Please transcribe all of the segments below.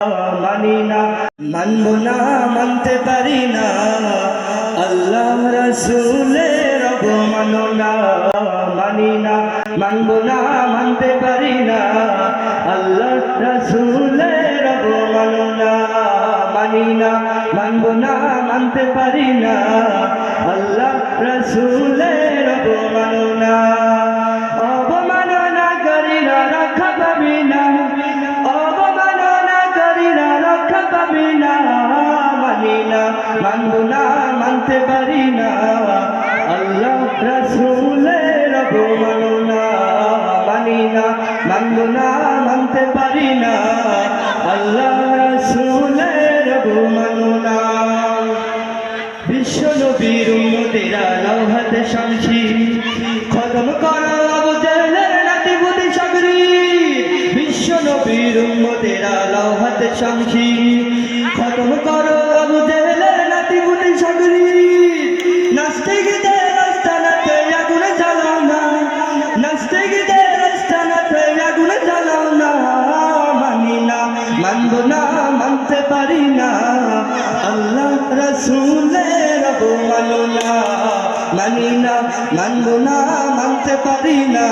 মানি না, মানব না, মানতে পারি না। আল্লাহ রসুলের মানো না, মানি না, মানব না, মানতে পারি না। আল্লাহ রসুলের মানো না, মানি না, মানব না, মানতে পারি না। আল্লাহ রসুলের রসুলের অবমাননা মানি না মানব না মানতে পারি না আল্লাহ রসুলের অবমাননা বিশ্ব নবীর উম্মতেরা লৌহাতে শামসি। খতম করো আবু জাহলের নাতি বুদি সাগরি। বিশ্ব নবীর উম্মতেরা লৌহাতে শামসি। খতম করো আবু জাহলের নাতি বুদি সাগরি। মানব না, মানতে পারি না। আল্লাহ রসুলের মানো না। মানি না, মানব না, মানতে পারি না।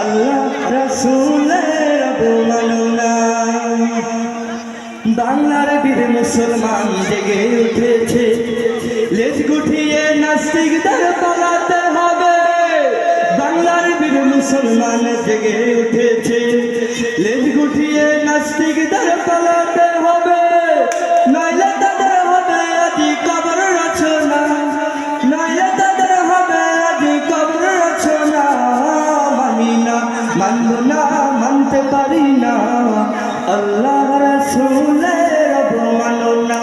আল্লাহ রসুলের মানো না। বাংলার বীর মুসলমান জেগে উঠেছে। লেজ গুঠিয়ে নাস্তিকদের পালাতে হবে। বাংলার বীর মুসলমান জেগে উঠেছে। লেজ গুঠিয়ে নাস্তিকদের পালাতে হবে, নইলে তাদের হবে আদি কবর রচনা। নইলে তাদের হবে আদি কবর রচনা। মানি না, মানব না, মানতে পারি না। আল্লাহ রসুলের অবমাননা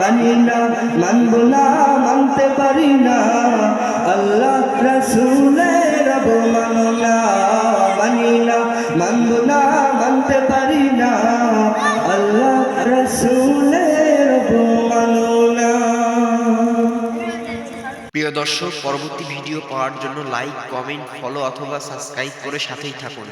মানি না, মানব না, মানতে পারি না। আল্লাহ রসুলের অবমাননা মানি প্রিয় দর্শক পরবর্তী ভিডিও পাওয়ার জন্য লাইক কমেন্ট ফলো অথবা সাবস্ক্রাইব করে সাথেই থাকুন।